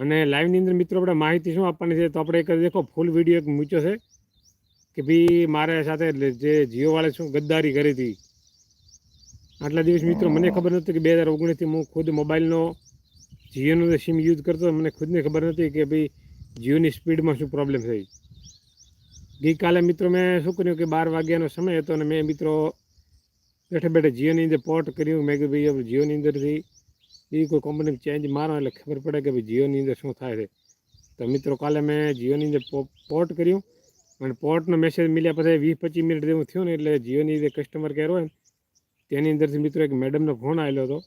અને લાઈવની અંદર મિત્રો આપણે માહિતી શું આપવાની છે? તો આપણે એક દેખો ફૂલ વીડિયો એક મૂક્યો છે કે ભાઈ મારે સાથે જે જીઓવાળે શું ગદ્દારી કરી હતી. આટલા દિવસ મિત્રો મને ખબર નહોતી કે બે હજાર ઓગણીસથી હું ખુદ મોબાઈલનો જીઓનો સિમ યુઝ કરતો મને ખુદને ખબર નથી કે ભાઈ જીઓની સ્પીડમાં શું પ્રોબ્લેમ થઈ. ગઈકાલે મિત્રો મેં શું કર્યું કે બાર વાગ્યાનો સમય હતો અને મેં મિત્રો બેઠે બેઠે જીઓની અંદર પોર્ટ કર્યું. મેં કીધું ભાઈ જીઓની અંદરથી એ કોઈ કંપની ચેન્જ મારો એટલે ખબર પડે કે ભાઈ જીઓની અંદર શું થાય છે. તો મિત્રો, કાલે મેં જીઓની અંદર પોર્ટ કર્યું અને પોર્ટનો મેસેજ મળ્યા પછી વીસ પચીસ મિનિટ જેવું થયું ને એટલે જીઓની જે કસ્ટમર કેર હોય ને, તેની અંદરથી મિત્રો એક મેડમનો ફોન આવેલો હતો.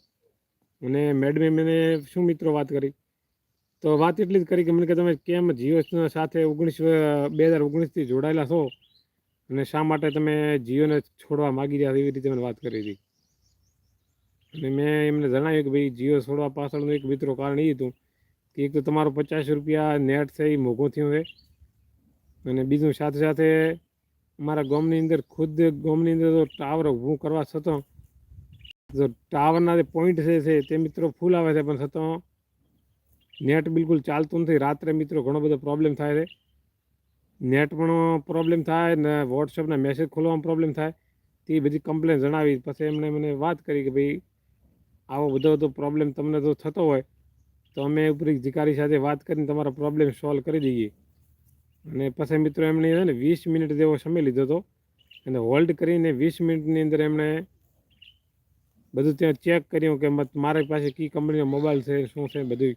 અને મેડમે મને શું મિત્રો વાત કરી? તો વાત એટલી જ કરી કે મને કે તમે કેમ જીઓ સાથે ઓગણીસ, બે હજાર ઓગણીસથી જોડાયેલા છો? અને શા માટે તમે જીઓને છોડવા માગી રહ્યા એવી રીતે મને વાત કરી હતી. અને મેં એમને જણાવ્યું કે ભાઈ, જીઓ છોડવા પાછળનું એક મિત્રો કારણ એ હતું કે એક તો તમારો પચાસ રૂપિયા નેટ છે એ મોંઘું થયું છે. અને બીજું સાથે સાથે મારા ગામની અંદર, ખુદ ગામની અંદર તો ટાવર ઊભું કરવા છતાં જો ટાવરના જે પોઈન્ટ છે, તે મિત્રો ફૂલ આવે છે, પણ છતાં નેટ બિલકુલ ચાલતું નથી. રાત્રે મિત્રો ઘણો બધો પ્રોબ્લેમ થાય છે. નેટ પણ પ્રોબ્લેમ થાય ને વોટ્સઅપના મેસેજ ખોલવામાં પ્રોબ્લેમ થાય. તે બધી કમ્પ્લેન જણાવી, પછી એમણે મને વાત કરી કે ભાઈ આવો બધો બધો પ્રોબ્લેમ તમને તો થતો હોય, તો અમે ઉપરી અધિકારી સાથે વાત કરીને તમારો પ્રોબ્લેમ સોલ્વ કરી દઈએ. અને પછી મિત્રો એમણે છે ને વીસ મિનિટ જેવો સમય લીધો હતો. અને હોલ્ડ કરીને વીસ મિનિટની અંદર એમણે બધું ત્યાં ચેક કર્યું કે મારી પાસે કઈ કંપનીનો મોબાઈલ છે, શું છે બધું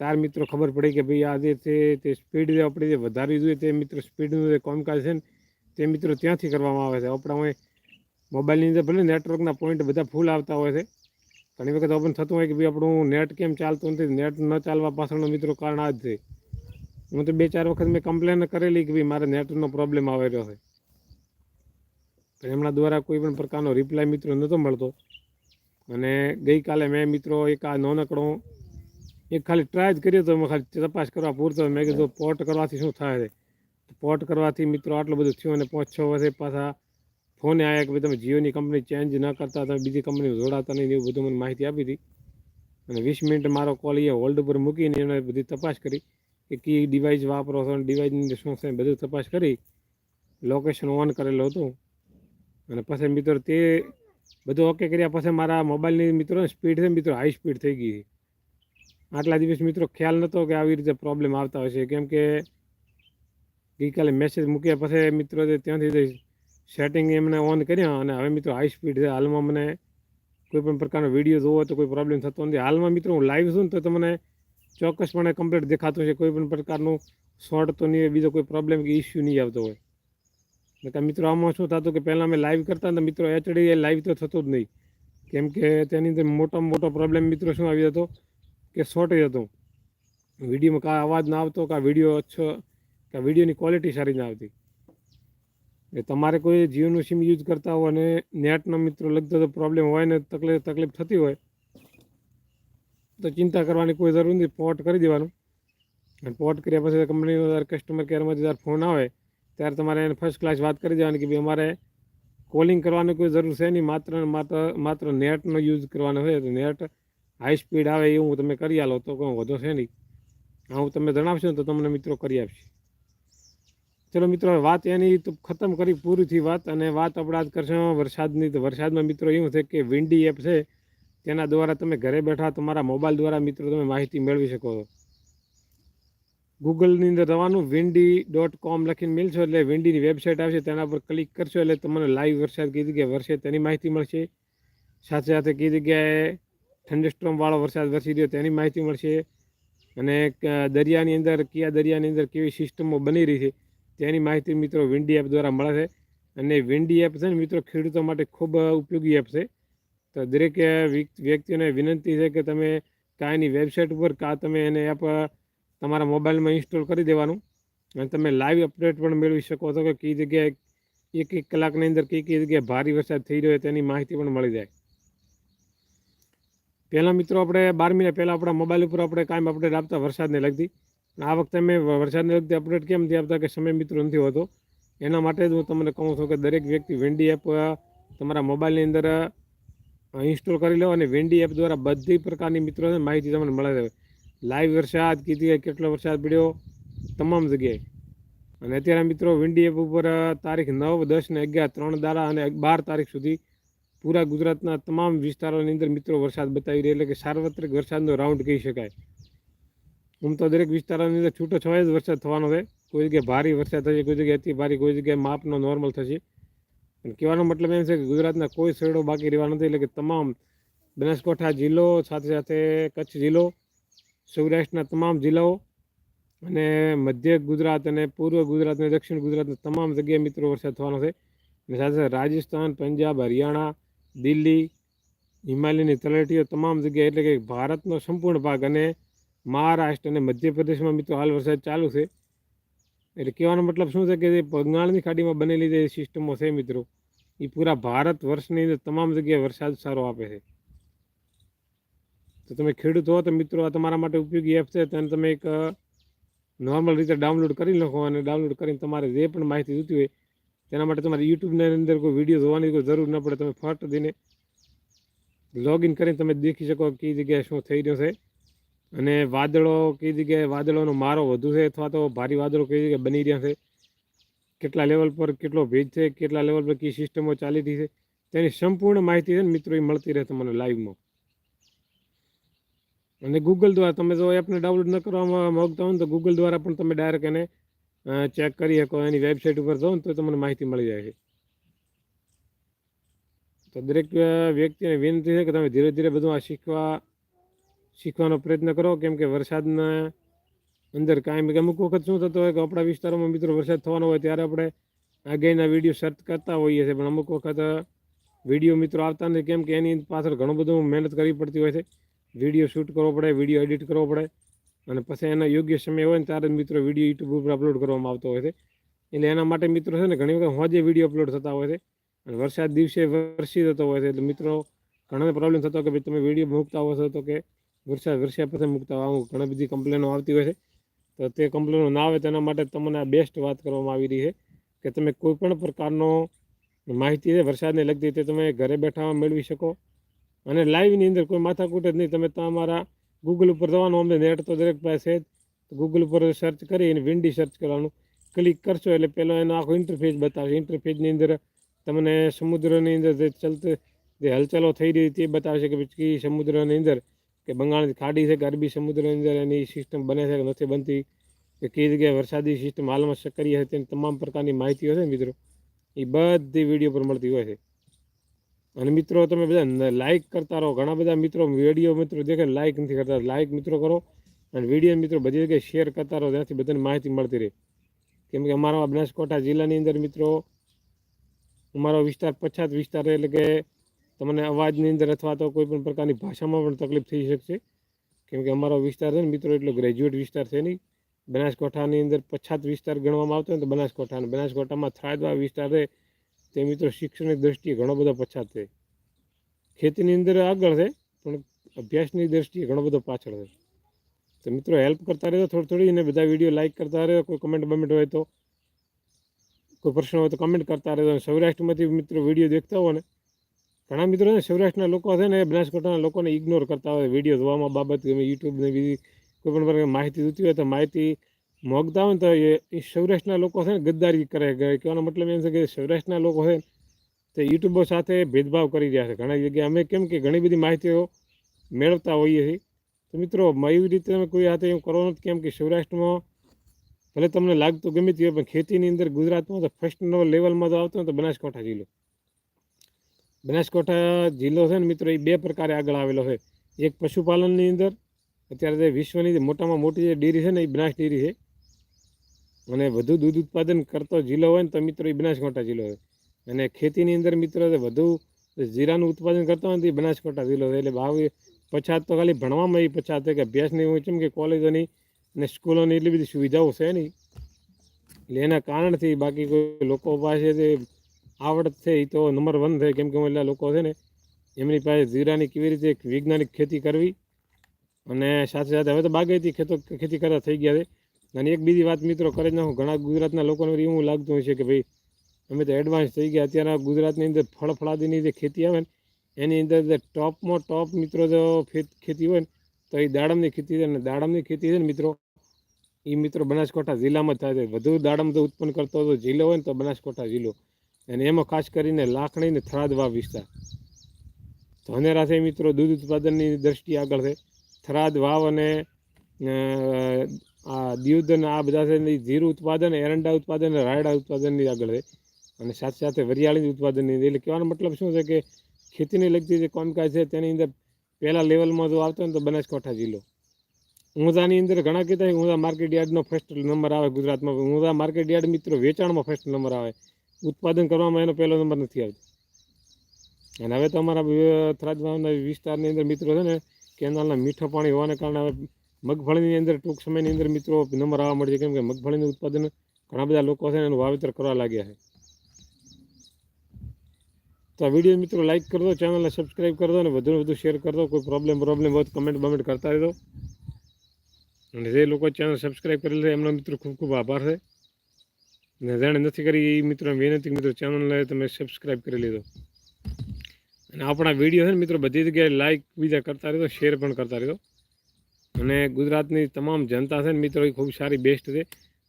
તાર મિત્રો ખબર પડી કે ભાઈ આ જે તે સ્પીડ જે આપણે જે વધારવી જોઈએ તે મિત્રો સ્પીડનું જે કામકાજ છે ને તે મિત્રો ત્યાંથી કરવામાં આવે છે. આપણા હોય મોબાઈલની અંદર ભલે નેટવર્કના પોઈન્ટ બધા ફૂલ આવતા હોય છે. ઘણી વખત ઓપન થતું હોય કે ભાઈ આપણું નેટ કેમ ચાલતું નથી? નેટ ન ચાલવા પાછળનો મિત્રો કારણ આ જ છે. હું તો બે ચાર વખત મેં કમ્પ્લેન કરેલી કે ભાઈ મારે નેટનો પ્રોબ્લેમ આવી રહ્યો છે. પણ એમના દ્વારા કોઈ પણ પ્રકારનો રિપ્લાય મિત્રો નહોતો મળતો. અને ગઈકાલે મેં મિત્રો એક આ નાનકડો એક ખાલી ટ્રાય જ કર્યો તો મેં ખાલી તપાસ કરવા પૂરતો મેં કીધું પોર્ટ કરવાથી શું થાય છે? પોર્ટ કરવાથી મિત્રો આટલું બધું થયું અને પાંચ છ વર્ષે પાછા ફોને આવ્યા કે ભાઈ તમે જીઓની કંપની ચેન્જ ન કરતા તમે બીજી કંપની જોડાતા નહીં એવું બધું મને માહિતી આપી હતી. અને વીસ મિનિટ મારો કોલ અહીંયા હોલ્ડ ઉપર મૂકીને એમણે બધી તપાસ કરી કે કઈ ડિવાઇસ વાપરો છો અને ડિવાઇસની શું છે બધું તપાસ કરી. લોકેશન ઓન કરેલું હતું. અને પછી મિત્રો તે બધું ઓકે કર્યા પછી મારા મોબાઈલની મિત્રો સ્પીડ છે મિત્રો હાઈ સ્પીડ થઈ ગઈ આટલા દિવસ મિત્રો ખ્યાલ નહોતો કે આવી રીતે પ્રોબ્લેમ આવતા હોય છે. કેમ કે ગઈકાલે મેસેજ મૂક્યા પછી મિત્રો ત્યાંથી સેટિંગ એમને ઓન કર્યા અને હવે મિત્રો હાઈ સ્પીડ છે. હાલમાં મને કોઈ પણ પ્રકારનો વીડિયો જોવો તો કોઈ પ્રોબ્લેમ થતો નથી. હાલમાં મિત્રો હું લાઈવ છું ને તો તમને ચોક્કસપણે કમ્પ્લીટ દેખાતું છે કોઈ પણ પ્રકારનું શોર્ટ તો નહીં બીજો કોઈ પ્રોબ્લેમ કે ઇસ્યુ નહીં આવતો હોય. નકર મિત્રો, આમાં શું થતું કે પહેલાં અમે લાઈવ કરતા ને મિત્રો એચડી એ લાઈવ તો થતું જ નહીં. કેમ કે તેની અંદર મોટામાં મોટો પ્રોબ્લેમ મિત્રો શું આવી હતો કે શોર્ટેજ હતો. વિડીયોમાં કાં અવાજ ના આવતો કાં વીડિયો અચ્છો કાં વિડીયોની ક્વોલિટી સારી ના આવતી. એ તમારે કોઈ જીઓનું સિમ યુઝ કરતા હોય અને નેટનો મિત્રો લગતો તો પ્રોબ્લેમ હોય ને તકલીફ તકલીફ થતી હોય, તો ચિંતા કરવાની કોઈ જરૂર નથી. પોર્ટ કરી દેવાનું. અને પોર્ટ કર્યા પછી કંપનીનો કસ્ટમર કેરમાંથી જ્યારે ફોન આવે, ત્યારે તમારે એને ફર્સ્ટ ક્લાસ વાત કરી દેવાની કે ભાઈ અમારે કોલિંગ કરવાની કોઈ જરૂર છે નહીં. માત્ર માત્ર માત્ર નેટનો યુઝ કરવાનો હોય તો નેટ હાઈ સ્પીડ આવે એવું તમે કરી આલો તો કોઈ વધુ છે નહીં. હા, હું તમને જણાવશો તો તમને મિત્રો કરી આપશે. ચલો મિત્રો વાત એની તો ખતમ કરી પૂરી થઈ વાત અને વાત આપણે આજ કરશે વરસાદની. તો વરસાદમાં મિત્રો એવું છે કે વિન્ડી એપ છે, તેના દ્વારા તમે ઘરે બેઠા તમારા મોબાઈલ દ્વારા મિત્રો તમે માહિતી મેળવી શકો છો. ગૂગલની અંદર જવાનું વિન્ડી ડોટ કોમ લખીને મેળશો એટલે વિન્ડીની વેબસાઇટ આવશે, તેના પર ક્લિક કરશો એટલે તમને લાઈવ વરસાદ કઈ જગ્યાએ વરસે તેની માહિતી મળશે. સાથે સાથે કઈ જગ્યાએ થંડરસ્ટોમવાળો વરસાદ વરસી રહ્યો તેની માહિતી મળશે. અને દરિયાની અંદર, કયા દરિયાની અંદર કેવી સિસ્ટમો બની રહી છે તેની માહિતી મિત્રો વિન્ડી એપ દ્વારા મળે છે. અને વિન્ડી એપ છે ને મિત્રો ખેડૂતો માટે ખૂબ ઉપયોગી એપ છે. તો દરેક વ્યક- વ્યક્તિઓને વિનંતી છે કે તમે કાંઈની વેબસાઇટ ઉપર કાં તમે એને એપ તમારા મોબાઈલમાં ઇન્સ્ટોલ કરી દેવાનું. અને તમે લાઈવ અપડેટ પણ મેળવી શકો છો કે કઈ જગ્યાએ એક એક કલાકની અંદર કઈ કઈ જગ્યાએ ભારે વરસાદ થઈ રહ્યો તેની માહિતી પણ મળી જાય. પહેલાં મિત્રો આપણે બાર મહિના પહેલાં આપણા મોબાઈલ ઉપર આપણે કાયમ અપડેટ આપતા વરસાદને લગતી. આ વખતે અમે વરસાદને લગતી અપડેટ કેમ નથી આપતા કે સમય મિત્રો નથી હોતો? એના માટે જ હું તમને કહું છું કે દરેક વ્યક્તિ વેન્ડી એપ તમારા મોબાઈલની અંદર ઇન્સ્ટોલ કરી લો અને વેન્ડી એપ દ્વારા બધી પ્રકારની મિત્રોને માહિતી તમને મળે છે લાઈવ વરસાદ કીધી કેટલો વરસાદ પડ્યો? તમામ જગ્યાએ. અને અત્યારે મિત્રો વિન્ડી એપ ઉપર તારીખ નવ, દસ ને અગિયાર, ત્રણ દાડા અને બાર તારીખ સુધી પૂરા ગુજરાતના તમામ વિસ્તારોની અંદર મિત્રો વરસાદ બતાવી રહ્યા એટલે કે સાર્વત્રિક વરસાદનો રાઉન્ડ કહી શકાય. આમ તો દરેક વિસ્તારોની અંદર છૂટો છવાય જ વરસાદ થવાનો છે. કોઈ જગ્યાએ ભારે વરસાદ થશે, કોઈ જગ્યાએ અતિ ભારે, કોઈ જગ્યાએ માપનો નોર્મલ થશે. પણ કહેવાનો મતલબ એમ છે કે ગુજરાતના કોઈ શેડો બાકી રહેવા નથી, એટલે કે તમામ બનાસકાંઠા જિલ્લો, સાથે સાથે કચ્છ જિલ્લો, સૌરાષ્ટ્રના તમામ જિલ્લાઓ અને મધ્ય ગુજરાત અને પૂર્વ ગુજરાત અને દક્ષિણ ગુજરાતના તમામ જગ્યાએ મિત્રો વરસાદ થવાનો છે. અને સાથે સાથે રાજસ્થાન, પંજાબ, હરિયાણા, દિલ્હી, હિમાલયની તળેટીઓ તમામ જગ્યાએ, એટલે કે ભારતનો સંપૂર્ણ ભાગ અને મહારાષ્ટ્ર અને મધ્યપ્રદેશમાં મિત્રો હાલ વરસાદ ચાલુ છે. એટલે કહેવાનો મતલબ શું છે કે જે બંગાળની ખાડીમાં બનેલી જે સિસ્ટમો છે મિત્રો એ પૂરા ભારત વર્ષની અંદર તમામ જગ્યાએ વરસાદ સારો આપે છે. તો તમે ખેડૂત હો તો મિત્રો આ તમારા માટે ઉપયોગી એપ છે. તેને તમે એક નોર્મલ રીતે ડાઉનલોડ કરી નાખો અને ડાઉનલોડ કરીને તમારે જે પણ માહિતી જોતી હોય, તેના માટે તમારે યુટ્યુબની અંદર કોઈ વીડિયો જોવાની કોઈ જરૂર ન પડે. તમે ફટ દઈને લોગિન કરીને તમે દેખી શકો કઈ જગ્યાએ શું થઈ રહ્યું છે. અને વાદળો કઈ જગ્યાએ વાદળોનો મારો વધુ છે અથવા તો ભારે વાદળો કઈ જગ્યાએ બની રહ્યા છે? કેટલા લેવલ પર કેટલો ભેજ છે? કેટલા લેવલ પર કઈ સિસ્ટમો ચાલી રહી છે? તેની સંપૂર્ણ માહિતી છે ને મિત્રો, એ મળતી રહે તમને લાઈવમાં અને ગૂગલ દ્વારા તમે જો એપને ડાઉનલોડ ન કરવામાં માગતા હો તો ગૂગલ દ્વારા પણ તમે ડાયરેક્ટ એને ચેક કરી શકો, એની વેબસાઇટ ઉપર જાઓ ને તો તમને માહિતી મળી જાય છે. તો દરેક વ્યક્તિને વિનંતી છે કે તમે ધીરે ધીરે બધું આ શીખવા શીખવાનો પ્રયત્ન કરો. કેમ કે વરસાદના અંદર બી અમુક વખત શું થતું હોય કે આપણા વિસ્તારોમાં મિત્રો વરસાદ થવાનો હોય ત્યારે આપણે આગળના વીડિયો સર્ચ કરતા હોઈએ છીએ. પણ અમુક વખત વીડિયો મિત્રો આવતા નથી. કેમ કે એની પાછળ ઘણું બધું મહેનત કરવી પડતી હોય છે. વીડિયો શૂટ કરવો પડે, વીડિયો એડિટ કરવો પડે. અને પછી એના યોગ્ય સમય હોય ને ત્યારે જ મિત્રો વીડિયો યુટ્યુબ ઉપર અપલોડ કરવામાં આવતો હોય છે. એટલે એના માટે મિત્રો છે ને ઘણી વખત હોજે વીડિયો અપલોડ થતા હોય છે. અને વરસાદ દિવસે વરસી જતો હોય છે. એટલે મિત્રો ઘણા પ્રોબ્લેમ થતો કે ભાઈ તમે વીડિયો મૂકતા હો તો કે વરસાદ વરસ્યા પાસે મૂકતા આવું ઘણી બધી કમ્પ્લેનો આવતી હોય છે. તો તે કમ્પ્લેનો ના આવે તેના માટે તમને આ બેસ્ટ વાત કરવામાં આવી રહી છે કે તમે કોઈ પણ પ્રકારનો માહિતી છે, વરસાદને લગતી તે તમે ઘરે બેઠા મેળવી શકો. અને લાઈવની અંદર કોઈ માથાકૂટ જ નહીં. તમે તમારા ગૂગલ ઉપર જવાનું, અમને નેટ તો દરેક પાસે જ. ગૂગલ ઉપર સર્ચ કરી અને વિન્ડી સર્ચ કરવાનું. ક્લિક કરશો એટલે પહેલો એનો આખો ઇન્ટરફેસ બતાવશે. ઇન્ટરફેસની અંદર તમને સમુદ્રની અંદર જે ચલતે, જે હલચલો થઈ રહી તે બતાવશે કે પછી સમુદ્રની અંદર કે બંગાળની ખાડી છે કે અરબી સમુદ્રની અંદર એની સિસ્ટમ બને છે કે નથી બનતી? કે કઈ જગ્યાએ વરસાદી સિસ્ટમ હાલમાં સક્રિય છે તેની તમામ પ્રકારની માહિતી હશે મિત્રો? એ બધી વીડિયો પર મળતી હોય છે. અને મિત્રો, તમે બધા લાઇક કરતા રહો. ઘણા બધા મિત્રો વીડિયો મિત્રો દેખે લાઇક નથી કરતા. લાઇક મિત્રો કરો અને વીડિયો મિત્રો બધી જગ્યાએ શેર કરતા રહો. ત્યાંથી બધાને માહિતી મળતી રહે. કેમ કે અમારા બનાસકાંઠા જિલ્લાની અંદર મિત્રો, અમારો વિસ્તાર પછાત વિસ્તાર એટલે કે તમને અવાજની અંદર અથવા તો કોઈ પણ પ્રકારની ભાષામાં પણ તકલીફ થઈ શકશે. કેમ કે અમારો વિસ્તાર છે ને મિત્રો, એટલો ગ્રેજ્યુએટ વિસ્તાર છે નહીં. બનાસકાંઠાની અંદર પછાત વિસ્તાર ગણવામાં આવતો હોય તો બનાસકાંઠા અને બનાસકાંઠામાં થરાદવા વિસ્તાર છે. તે મિત્રો શિક્ષણની દ્રષ્ટિએ ઘણો બધો પછાત છે. ખેતીની અંદર આગળ છે, પણ અભ્યાસની દ્રષ્ટિએ ઘણો બધો પાછળ છે. તો મિત્રો હેલ્પ કરતા રહેજો થોડી થોડી અને બધા વીડિયો લાઇક કરતા રહેજો. કોઈ કમેન્ટ બમેન્ટ હોય તો, કોઈ પ્રશ્ન હોય તો કમેન્ટ કરતા રહેજો. સૌરાષ્ટ્રમાંથી મિત્રો વીડિયો દેખતા હોય ને ઘણા મિત્રો છે સૌરાષ્ટ્રના લોકો છે ને એ બનાસકાંઠાના લોકોને ઇગ્નોર કરતા હોય વીડિયો જોવામાં બાબત ગમે યુટ્યુબને બીજી કોઈ પણ પ્રકારની માહિતી જોતી હોય તો માહિતી મોગતા હોય ને તો એ સૌરાષ્ટ્રના લોકો છે ને ગદ્દારી કરે કહેવાનો મતલબ એમ છે કે સૌરાષ્ટ્રના લોકો છે ને તે યુટ્યુબર સાથે ભેદભાવ કરી રહ્યા છે. ઘણા જગ્યાએ અમે કેમ કે ઘણી બધી માહિતીઓ મેળવતા હોઈએ છીએ. તો મિત્રો એવી રીતે તમે કોઈ હાથે એવું કરો નથી કેમ કે સૌરાષ્ટ્રમાં ભલે તમને લાગતું ગમે તે પણ ખેતીની અંદર ગુજરાતમાં તો ફર્સ્ટ લેવલમાં તો આવતો હોય તો બનાસકાંઠા જિલ્લો બનાસકાંઠા જિલ્લો છે ને મિત્રો, એ બે પ્રકારે આગળ આવેલો છે. એક પશુપાલનની અંદર, અત્યારે જે વિશ્વની જે મોટામાં મોટી જે ડેરી છે ને, એ બનાસ ડેરી છે. અને વધુ દૂધ ઉત્પાદન કરતો જિલ્લો હોય ને, તો મિત્રો એ બનાસકાંઠા જિલ્લો છે. અને ખેતીની અંદર મિત્રો વધુ જીરાનું ઉત્પાદન કરતો હોય ને, તો એ બનાસકાંઠા જિલ્લો છે. એટલે ભાવ પછાત તો ખાલી ભણવામાં એ પછાત છે કે અભ્યાસની હોય છે કે કોલેજોની અને સ્કૂલોની એટલી બધી સુવિધાઓ છે નહીં. એટલે એના કારણથી બાકી કોઈ લોકો પાસે જે આવડત છે એ તો નંબર વન છે. કેમ કે એટલા લોકો છે ને, એમની પાસે જીરાની કેવી રીતે એક વૈજ્ઞાનિક ખેતી કરવી અને સાથે સાથે હવે તો બાગાયતી ખેતો, ખેતી કરતા થઈ ગયા છે. અને એક બીજી વાત મિત્રો કરે નાખું ઘણા ગુજરાતના લોકોને એવું લાગતું હોય છે કે ભાઈ, અમે તો એડવાન્સ થઈ ગયા. અત્યારે ગુજરાતની અંદર ફળ ફળાદીની જે ખેતી આવે ને, એની અંદર જે ટોપમાં ટોપ મિત્રો જો ખેતી હોય ને, તો એ દાડમની ખેતી છે. અને દાડમની ખેતી છે ને મિત્રો એ મિત્રો બનાસકાંઠા જિલ્લામાં જ થાય છે. વધુ દાડમ તો ઉત્પન્ન કરતો હતો જિલ્લો હોય ને, તો બનાસકાંઠા જિલ્લો. અને એમાં ખાસ કરીને લાખણી ને થરાદ વાવ વિસ્તાર ધનેરાથી મિત્રો દૂધ ઉત્પાદનની દ્રષ્ટિએ આગળ છે. થરાદ વાવ અને આ અને આ બધા છે જીરું ઉત્પાદન, એરંડા ઉત્પાદન અને રાયડા ઉત્પાદનની આગળ છે. અને સાથે સાથે વરિયાળી ઉત્પાદનની એટલે કહેવાનો મતલબ શું છે કે ખેતીને લગતી જે કામકાજ છે તેની અંદર પહેલા લેવલમાં જો આવતો હોય ને તો બનાસકાંઠા જિલ્લો. ઊંઝાની અંદર ઘણા કહેતા ઊંઝા માર્કેટ યાર્ડનો ફર્સ્ટ નંબર આવે ગુજરાતમાં. ઊંઝા માર્કેટ યાર્ડ મિત્રો વેચાણમાં ફર્સ્ટ નંબર આવે. ઉત્પાદન કરવામાં એનો પહેલો નંબર નથી આવતો. અને હવે તો અમારા થરાદવાના વિસ્તારની અંદર મિત્રો છે ને, કેનાલના મીઠા પાણી હોવાને કારણે હવે મગફળીની અંદર ટૂંક સમયની અંદર મિત્રો નંબર આવવા મળશે કેમ કે મગફળીનું ઉત્પાદન ઘણા બધા લોકો છે એનું વાવેતર કરવા લાગ્યા છે. તો આ વીડિયો મિત્રો લાઇક કરી ચેનલને સબસ્ક્રાઈબ કરી દો અને વધુને વધુ શેર કરી કોઈ પ્રોબ્લેમ પ્રોબ્લેમ હોય તો કમેન્ટ બમેન્ટ કરતા રહેજો. અને જે લોકો ચેનલ સબસ્ક્રાઈબ કરેલી છે એમનો મિત્રો ખૂબ ખૂબ આભાર છે. અને જાણે નથી કરી એ મિત્રો વિનંતી મિત્રો ચેનલને તમે સબસ્ક્રાઈબ કરી લીધો. અને આપણા વીડિયો છે ને મિત્રો, બધી જગ્યાએ લાઇક બીજા કરતા રહ્યો શેર પણ કરતા રહ્યો અને ગુજરાતની તમામ જનતા છે ને મિત્રો, એ ખૂબ સારી બેસ્ટ છે.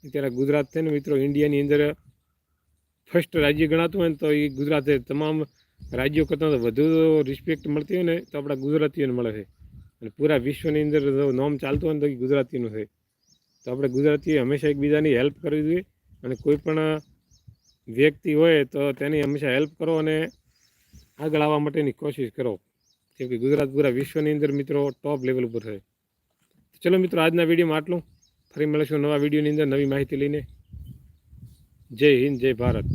અત્યારે ગુજરાત છે ને મિત્રો, ઇન્ડિયાની અંદર ફર્સ્ટ રાજ્ય ગણાતું હોય ને તો એ ગુજરાતે તમામ રાજ્યો કરતાં તો વધુ રિસ્પેક્ટ મળતી હોય ને તો આપણા ગુજરાતીઓને મળે છે. અને પૂરા વિશ્વની અંદર નોમ ચાલતું હોય ને તો એ ગુજરાતીનું છે. તો આપણે ગુજરાતીએ હંમેશા એકબીજાની હેલ્પ કરવી જોઈએ. અને કોઈ પણ વ્યક્તિ હોય તો તેની હંમેશા હેલ્પ કરો અને આગળ આવવા માટેની કોશિશ કરો. કેમ કે ગુજરાત પૂરા વિશ્વની અંદર મિત્રો ટોપ લેવલ ઉપર છે. ચલો મિત્રો, આજના વિડીયોમાં આટલું. ફરી મળીશું નવા વિડીયોની અંદર નવી માહિતી લઈને. જય હિન્દ, જય ભારત.